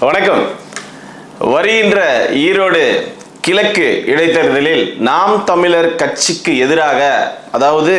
வணக்கம். வருகின்ற ஈரோடு கிழக்கு இடைத்தேர்தலில் நாம் தமிழர் கட்சிக்கு எதிராக அதாவது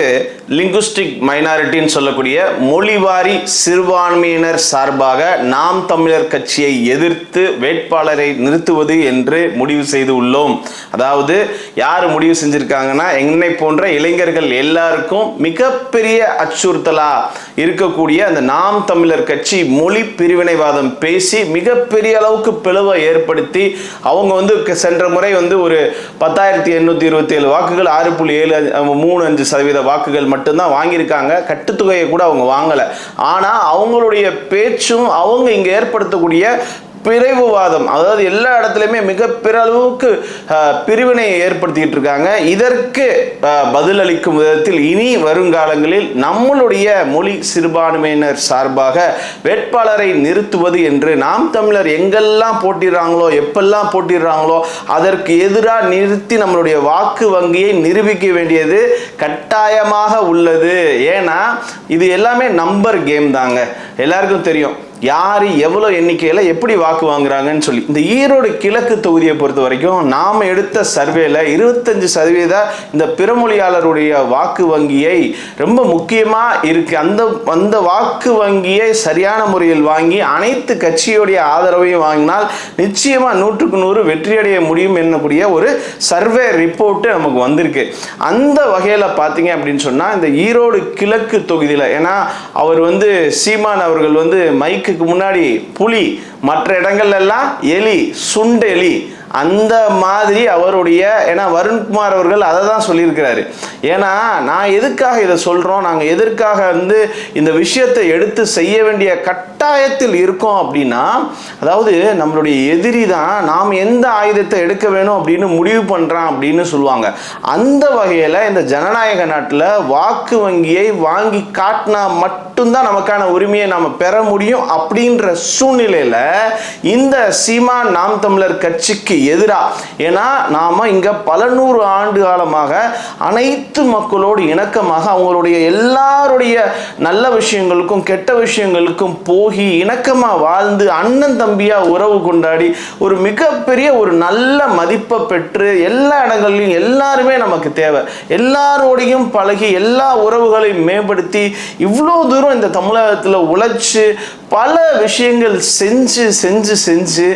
லிங்குஸ்டிக் மைனாரிட்டின்னு சொல்லக்கூடிய மொழிவாரி சிறுபான்மையினர் சார்பாக நாம் தமிழர் கட்சியை எதிர்த்து வேட்பாளரை நிறுத்துவது என்று முடிவு செய்து உள்ளோம். அதாவது யார் முடிவு செஞ்சுருக்காங்கன்னா என்னை போன்ற இளைஞர்கள் எல்லாருக்கும் மிகப்பெரிய அச்சுறுத்தலா இருக்கக்கூடிய அந்த நாம் தமிழர் கட்சி மொழி பிரிவினைவாதம் பேசி மிகப்பெரிய அளவுக்கு பிளவை ஏற்படுத்தி அவங்க வந்து க- சென்ற முறை வந்து ஒரு பத்தாயிரத்தி எண்ணூத்தி இருபத்தி ஏழு வாக்குகள் ஆறு புள்ளி ஏழு மூணு அஞ்சு சதவீத வாக்குகள் மட்டும்தான் வாங்கியிருக்காங்க. கட்டுத்தொகையை கூட அவங்க வாங்கலை. ஆனால் அவங்களுடைய பேச்சும் அவங்க இங்கே ஏற்படுத்தக்கூடிய பிரிவுவாதம். அதாவது எல்லா இடத்துலையுமே மிக அளவுக்கு பிரிவினையை ஏற்படுத்திக்கிட்டு இருக்காங்க. இதற்கு பதிலளிக்கும் விதத்தில் இனி வருங்காலங்களில் நம்மளுடைய மொழி சிறுபான்மையினர் சார்பாக வேட்பாளரை நிறுத்துவது என்று நாம் தமிழர் எங்கெல்லாம் போட்டிடுறாங்களோ எப்பெல்லாம் போட்டிடுறாங்களோ அதற்கு எதிராக நிறுத்தி நம்மளுடைய வாக்கு வங்கியை நிரூபிக்க வேண்டியது கட்டாயமாக உள்ளது. ஏன்னா இது எல்லாமே நம்பர் கேம் தாங்க. எல்லாருக்கும் தெரியும். யார் எவ்வளோ எண்ணிக்கையில் எப்படி வாக்கு வாங்குறாங்கன்னு சொல்லி இந்த ஈரோடு கிழக்கு தொகுதியை பொறுத்த வரைக்கும் நாம் எடுத்த சர்வேல இருபத்தஞ்சு சதவீத இந்த பிறமொழியாளருடைய வாக்கு வங்கியை ரொம்ப முக்கியமாக இருக்கு. அந்த அந்த வாக்கு வங்கியை சரியான முறையில் வாங்கி அனைத்து கட்சியுடைய ஆதரவையும் வாங்கினால் நிச்சயமாக நூற்றுக்கு நூறு வெற்றியடைய முடியும் என்னக்கூடிய ஒரு சர்வே ரிப்போர்ட்டு நமக்கு வந்திருக்கு. அந்த வகையில் பார்த்தீங்க அப்படின்னு சொன்னால் இந்த ஈரோடு கிழக்கு தொகுதியில் ஏன்னா அவர் வந்து சீமான் அவர்கள் வந்து மைக்குக்கு முன்னாடி புலி மற்ற இடங்கள்ல எல்லாம் எலி சுண்டெலி அந்த மாதிரி அவருடைய ஏன்னா வருண்குமார் அவர்கள் அதை தான் சொல்லியிருக்கிறாரு. ஏன்னா நான் எதுக்காக இதை சொல்கிறோம் நாங்கள் எதற்காக வந்து இந்த விஷயத்தை எடுத்து செய்ய வேண்டிய கட்டாயத்தில் இருக்கோம் அப்படின்னா அதாவது நம்மளுடைய எதிரி தான் நாம் எந்த ஆயுதத்தை எடுக்க வேணும் அப்படின்னு முடிவு பண்ணுறான் அப்படின்னு சொல்லுவாங்க. அந்த வகையில் இந்த ஜனநாயக நாட்டில் வாக்கு வங்கியை வாங்கி காட்டினா மட்டும்தான் நமக்கான உரிமையை நாம் பெற முடியும் அப்படின்ற சூழ்நிலையில் இந்த சீமான் நாம் தமிழர் கட்சிக்கு எதிராக ஏன்னா நாம் இங்கே பல நூறு ஆண்டு காலமாக அனைத்து மக்களோடு இணக்கமாக அவங்களுடைய எல்லாருடைய நல்ல விஷயங்களுக்கும் கெட்ட விஷயங்களுக்கும் போகி இணக்கமாக வாழ்ந்து அண்ணன் தம்பியாக உறவு கொண்டாடி ஒரு மிகப்பெரிய ஒரு நல்ல மதிப்பை பெற்று எல்லா இடங்கள்லையும் எல்லாருமே நமக்கு தேவை. எல்லாரோடையும் பழகி எல்லா உறவுகளையும் மேம்படுத்தி இவ்வளோ தூரம் இந்த தமிழகத்தில் உழைச்சி பல விஷயங்கள் செஞ்சு செஞ்சு செஞ்சு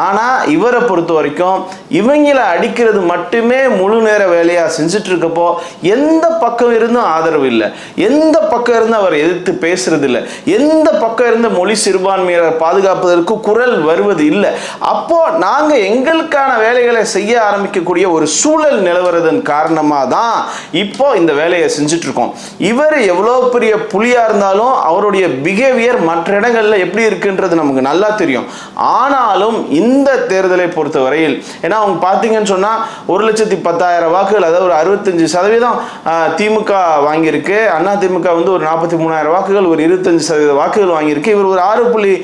ஆனால் இவரை பொறுத்த வரைக்கும் இவங்களை அடிக்கிறது மட்டுமே முழு நேர வேலையாக செஞ்சுட்டு இருக்கப்போ எந்த பக்கம் இருந்தும் ஆதரவு இல்லை. எந்த பக்கம் இருந்து அவர் எதிர்த்து பேசுறது இல்லை. எந்த பக்கம் இருந்து மொழி சிறுபான்மையினர் பாதுகாப்பதற்கு குரல் வருவது இல்லை. அப்போ நாங்கள் எங்களுக்கான வேலைகளை செய்ய ஆரம்பிக்கக்கூடிய ஒரு சூழல் நிலவரதன் காரணமாக தான் இப்போ இந்த வேலையை செஞ்சுட்டு இருக்கோம் இவர் எவ்வளோ பெரிய புலியா இருந்தாலும் அவருடைய பிஹேவியர் மற்ற இடங்கள்ல எப்படி இருக்குன்றது நமக்கு நல்லா தெரியும். ஆனாலும் இந்த தேர்தலை பொறுத்த வரையில் ஏன்னா அவங்க பார்த்தீங்கன்னு சொன்னால் ஒரு லட்சத்தி பத்தாயிரம் வாக்குகள் அதாவது ஒரு அறுபத்தஞ்சு சதவீதம் திமுக வாங்கியிருக்கு. அண்ணா திமுக வந்து ஒரு நாற்பத்தி மூணாயிரம் வாக்குகள் ஒரு இருபத்தஞ்சு சதவீத வாக்குகள் வாங்கியிருக்கு. இவர் ஒரு ஆறு புள்ளி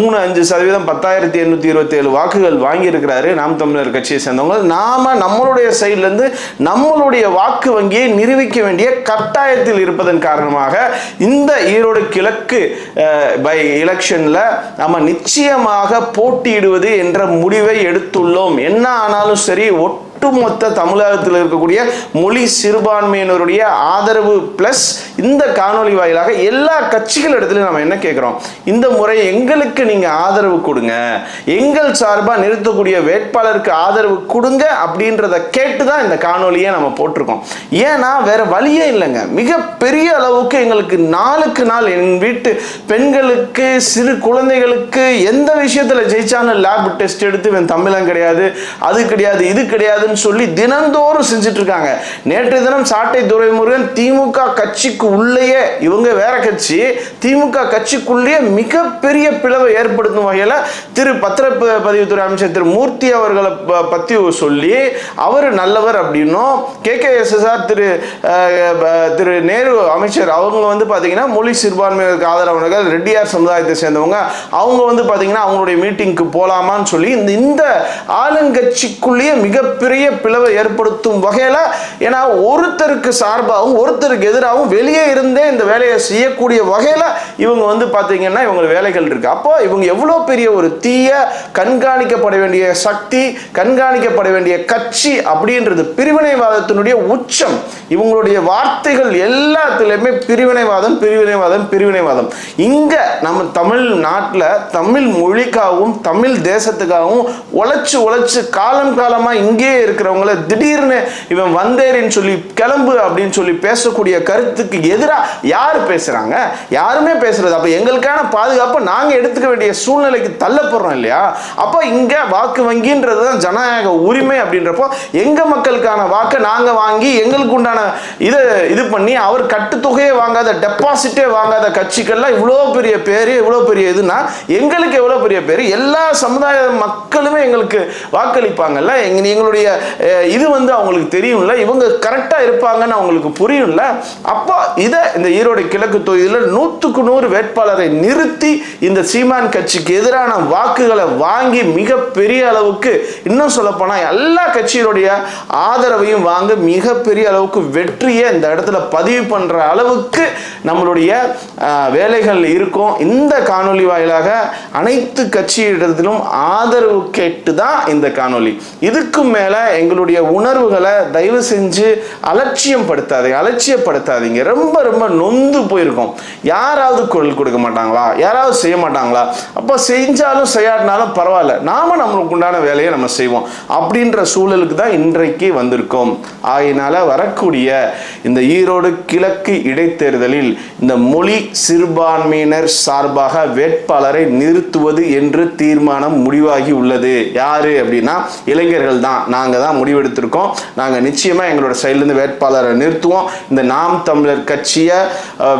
மூணு அஞ்சு சதவீதம் பத்தாயிரத்தி எண்ணூற்றி இருபத்தேழு வாக்குகள் வாங்கியிருக்கிறாரு நாம் தமிழர் கட்சியை சேர்ந்தவங்க. நாம் நம்மளுடைய சைட்லேருந்து நம்மளுடைய வாக்கு வங்கியை நிரூபிக்க வேண்டிய கட்டாயத்தில் இருப்பதன் காரணமாக இந்த ஈரோடு கிழக்கு பை எலெக்ஷனில் நம்ம நிச்சயமாக போட்டியிடுவது என்ற முடிவை எடுத்துள்ளோம். என்ன ஆனாலும் சரி ஒட்டுமொத்த தமிழகத்தில் இருக்கக்கூடிய மொழி சிறுபான்மையினருடைய ஆதரவு பிளஸ் இந்த காணொலி வாயிலாக எல்லா கட்சிகள் இடத்துலையும் நம்ம என்ன கேட்குறோம் இந்த முறை எங்களுக்கு நீங்கள் ஆதரவு கொடுங்க. எங்கள் சார்பாக நிறுத்தக்கூடிய வேட்பாளருக்கு ஆதரவு கொடுங்க அப்படின்றத கேட்டு தான் இந்த காணொலியை நம்ம போட்டிருக்கோம். ஏன்னா வேற வழியே இல்லைங்க. மிக பெரிய அளவுக்கு எங்களுக்கு நாளுக்கு நாள் என் வீட்டு பெண்களுக்கு சிறு குழந்தைகளுக்கு எந்த விஷயத்தில் ஜெயிச்சாலும் லேப் டெஸ்ட் எடுத்து இவன் தமிழம் கிடையாது அது கிடையாது இது கிடையாது கிடையாதுன்னு சொல்லி தினந்தோறும் செஞ்சுட்டு இருக்காங்க நேற்று தினம் சாட்டை துரைமுருகன் திமுக கட்சிக்கு உள்ளேயே இவங்க வேற கட்சி திமுக கட்சிக்குள்ளேயே மிகப்பெரிய பிளவை ஏற்படுத்தும் வகையில் திரு பத்திர பதிவுத்துறை அமைச்சர் திரு மூர்த்தி அவர்களை பற்றி பத்தி சொல்லி அவர் நல்லவர் அப்படின்னும் கே கே திரு அஹ், ப- திரு நேரு அமைச்சர் அவங்க வந்து பார்த்தீங்கன்னா மொழி சிறுபான்மையினருக்கு ஆதரவாளர்கள் ரெட்டியார் சமுதாயத்தை சேர்ந்தவங்க அவங்க வந்து பார்த்தீங்கன்னா அவங்களுடைய மீட்டிங்க்கு போகலாமான்னு சொல்லி இந்த இந்த ஆளுங்கட்சிக்குள்ளேயே மிகப்பெரிய மிகப்பெரிய பிளவை ஏற்படுத்தும் வகையில் ஏன்னா ஒருத்தருக்கு சார்பாகவும் ஒருத்தருக்கு எதிராகவும் வெளியே இருந்தே இந்த வேலையை செய்யக்கூடிய வகையில் இவங்க வந்து பார்த்தீங்கன்னா இவங்க வேலைகள் இருக்கு. அப்போ இவங்க எவ்வளோ பெரிய ஒரு தீய கண்காணிக்கப்பட வேண்டிய சக்தி கண்காணிக்கப்பட வேண்டிய கட்சி அப்படின்றது பிரிவினைவாதத்தினுடைய உச்சம். இவங்களுடைய வார்த்தைகள் எல்லாத்துலேயுமே பிரிவினைவாதம் பிரிவினைவாதம் பிரிவினைவாதம். இங்கே நம்ம தமிழ் நாட்டில் தமிழ் மொழிக்காகவும் தமிழ் தேசத்துக்காகவும் உழைச்சு உழைச்சு காலம் காலமாக இங்கே இருக்கிறவங்கள திடீர்னு இவன் வந்தேரின்னு சொல்லி கிளம்பு அப்படின்னு சொல்லி பேசக்கூடிய கருத்துக்கு எதிராக யார் பேசுகிறாங்க யாருமே பேசுறது அப்போ எங்களுக்கான பாதுகாப்பை நாங்கள் எடுத்துக்க வேண்டிய சூழ்நிலைக்கு தள்ளப்படுறோம் இல்லையா? அப்போ இங்கே வாக்கு வங்கின்றது தான் ஜனநாயக உரிமை அப்படின்றப்போ எங்கள் மக்களுக்கான வாக்கை நாங்கள் வாங்கி எங்களுக்கு உண்டான இதை இது பண்ணி அவர் கட்டுத்தொகையே வாங்காத டெபாசிட்டே வாங்காத கட்சிகள்லாம் இவ்வளோ பெரிய பேர் இவ்வளோ பெரிய இதுனா எங்களுக்கு எவ்வளோ பெரிய பேர்? எல்லா சமுதாய மக்களுமே எங்களுக்கு வாக்களிப்பாங்கல்ல? எங்களுடைய இது வந்து அவங்களுக்கு தெரியும்ல. இவங்க கரெக்டாக இருப்பாங்கன்னு அவங்களுக்கு புரியும்ல. அப்போ இதை இந்த ஈரோடு கிழக்கு தொகுதியில் நூற்றுக்கு நூறு வேட்பாளரை நிறுத்தி இந்த சீமான் கட்சிக்கு எதிரான வாக்குகளை வாங்கி மிகப்பெரிய அளவுக்கு இன்னும் சொல்லப்போனால் எல்லா கட்சியினுடைய ஆதரவையும் வாங்க மிகப்பெரிய அளவுக்கு வெற்றியை இந்த இடத்துல பதிவு பண்ணுற அளவுக்கு நம்மளுடைய வேலைகள் இருக்கும். இந்த காணொலி வாயிலாக அனைத்து கட்சியிடத்திலும் ஆதரவு கேட்டு தான் இந்த காணொளி. இதுக்கு மேலே எங்களுடைய உணர்வுகளை தயவு செஞ்சு அலட்சியம் படுத்தாதீங்க அலட்சியப்படுத்தாதீங்க. ரொம்ப ரொம்ப நொந்து போயிருக்கோம். யாராவது குரல் கொடுக்க மாட்டாங்களா? யாராவது செய்ய மாட்டாங்களா? அப்போ செஞ்சாலும் செய்யாட்டினாலும் பரவாயில்ல. நாம நம்மளுக்கு உண்டான வேலையை நம்ம செய்வோம். அப்படின்ற சூழலுக்கு தான் இன்றைக்கு வந்திருக்கோம். ஆகினால வரக்கூடிய இந்த ஈரோடு கிழக்கு இடைத்தேர்தலில் இந்த மொழி சிறுபான்மையினர் சார்பாக வேட்பாளரை நிறுத்துவது என்று தீர்மானம் முடிவாகி உள்ளது. யாரு அப்படின்னா இளைஞர்கள் தான். நாங்கள் தான் முடிவெடுத்திருக்கோம். நாங்கள் நிச்சயமாக எங்களோட சைட்லேருந்து வேட்பாளரை நிறுத்துவோம். இந்த நாம் தமிழர் கட்சியை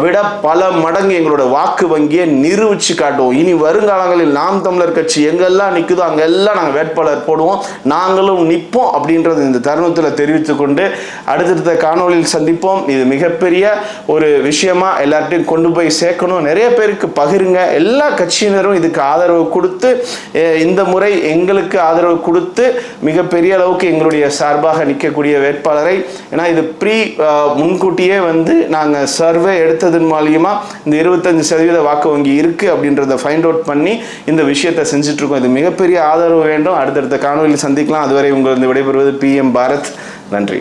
விட பல மடங்கு எங்களோட வாக்கு வங்கியை நிரூபிச்சு காட்டுவோம். இனி வருங்காலங்களில் நாம் தமிழர் கட்சி எங்கெல்லாம் நிற்குதோ அங்கெல்லாம் நாங்கள் வேட்பாளர் போடுவோம். நாங்களும் நிற்போம் அப்படின்றது இந்த தருணத்தில் தெரிவித்துக்கொண்டு அடுத்தடுத்த காணொளியில் சந்திப்போம். இது மிகப்பெரிய ஒரு விஷயமா எல்லார்ட்டையும் கொண்டு போய் சேர்க்கணும். நிறைய பேருக்கு பகிருங்க. எல்லா கட்சியினரும் இதுக்கு ஆதரவு கொடுத்து இந்த முறை எங்களுக்கு ஆதரவு கொடுத்து மிகப்பெரிய அளவுக்கு எங்களுடைய சார்பாக நிற்கக்கூடிய வேட்பாளரை ஏன்னா இது ப்ரீ முன்கூட்டியே வந்து நாங்கள் சர்வே எடுத்ததன் மூலியமாக இந்த இருபத்தஞ்சு சதவீத வாக்கு வங்கி இருக்குது அப்படின்றத ஃபைண்ட் அவுட் பண்ணி இந்த விஷயத்தை செஞ்சிட்ருக்கோம். இருக்கோம் இது மிகப்பெரிய ஆதரவு வேண்டும். அடுத்தடுத்த காணொலியில் சந்திக்கலாம். அதுவரை உங்களிருந்து விடைபெறுவது பி எம் பாரத். நன்றி.